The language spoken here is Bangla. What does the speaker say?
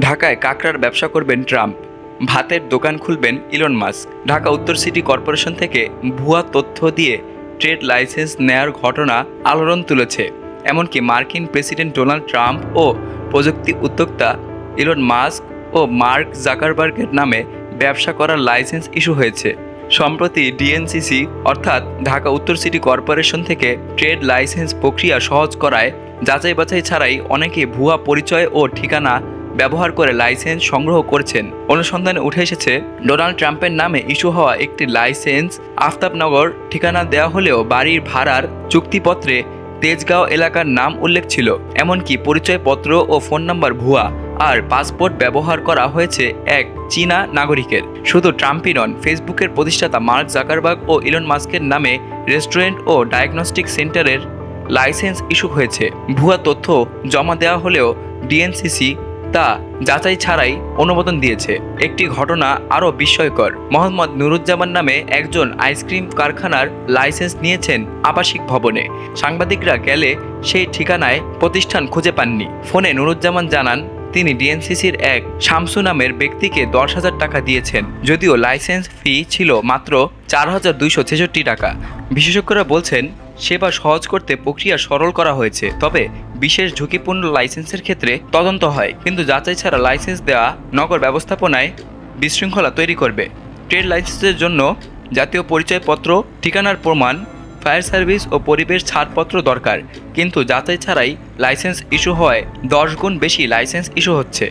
ঢাকায় কাকড়ার ব্যবসা করবেন ট্রাম্প। ভাতের দোকান খুলবেন ইলন মাস্ক। ঢাকা উত্তর সিটি কর্পোরেশন থেকে ভুয়া তথ্য দিয়ে ট্রেড লাইসেন্স নেয়ার ঘটনা আলোড়ন তুলেছে। এমনকি মার্কিন প্রেসিডেন্ট ডোনাল্ড ট্রাম্প ও প্রযুক্তি উদ্যোক্তা ইলন মাস্ক ও মার্ক জাকারবার্গের নামে ব্যবসা করার লাইসেন্স ইস্যু হয়েছে। সম্প্রতি ডিএনসিসি, অর্থাৎ ঢাকা উত্তর সিটি কর্পোরেশন থেকে ট্রেড লাইসেন্স প্রক্রিয়া সহজ করায় যাচাই বাছাই ছাড়াই অনেকে ভুয়া পরিচয় ও ঠিকানা ব্যবহার করে লাইসেন্স সংগ্রহ করছেন। অনুসন্ধানে উঠে এসেছে, ডোনাল্ড ট্রাম্পের নামে ইস্যু হওয়া একটি লাইসেন্স আফতাবনগর ঠিকানা দেওয়া হলেও বাড়ির ভাড়ার চুক্তিপত্রে তেজগাঁও এলাকার নাম উল্লেখ ছিল। এমনকি পরিচয়পত্র ও ফোন নাম্বার ভুয়া আর পাসপোর্ট ব্যবহার করা হয়েছে এক চীনা নাগরিকের। শুধু ট্রাম্পই নন, ফেসবুকের প্রতিষ্ঠাতা মার্ক জাকারবাগ ও ইলন মাস্কের নামে রেস্টুরেন্ট ও ডায়াগনস্টিক সেন্টারের লাইসেন্স ইস্যু হয়েছে। ভুয়া তথ্য জমা দেওয়া হলেও ডিএনসিসি তা যাচাই ছাড়াই অনুমোদন দিয়েছে। একটি ঘটনা আরও বিস্ময়কর। মোহাম্মদ নুরুজ্জামান নামে একজন আইসক্রিম কারখানার লাইসেন্স নিয়েছেন আবাসিক ভবনে। সাংবাদিকরা গেলে সেই ঠিকানায় প্রতিষ্ঠান খুঁজে পাননি। ফোনে নুরুজ্জামান জানান, তিনি ডিএনসিসির এক শামসু নামের ব্যক্তিকে দশ হাজার টাকা দিয়েছেন। যদিও লাইসেন্স ফি ছিল মাত্র চার হাজার দুইশো ছেষট্টি টাকা। বিশেষজ্ঞরা বলছেন সেবা সহজ করতে প্রক্রিয়া সরল করা হয়েছে। তবে বিশেষ ঝুঁকিপূর্ণ লাইসেন্সের ক্ষেত্রে তদন্ত হয়। কিন্তু যাচাই ছাড়া লাইসেন্স দেওয়া নগর ব্যবস্থাপনায় বিশৃঙ্খলা তৈরি করবে। ট্রেড লাইসেন্সের জন্য জাতীয় পরিচয়পত্র, ঠিকানার প্রমাণ, ফায়ার সার্ভিস ও পরিবেশ ছাড়পত্র দরকার। কিন্তু যাচাই ছাড়াই লাইসেন্স ইস্যু হওয়ায় দশ গুণ বেশি লাইসেন্স ইস্যু হচ্ছে।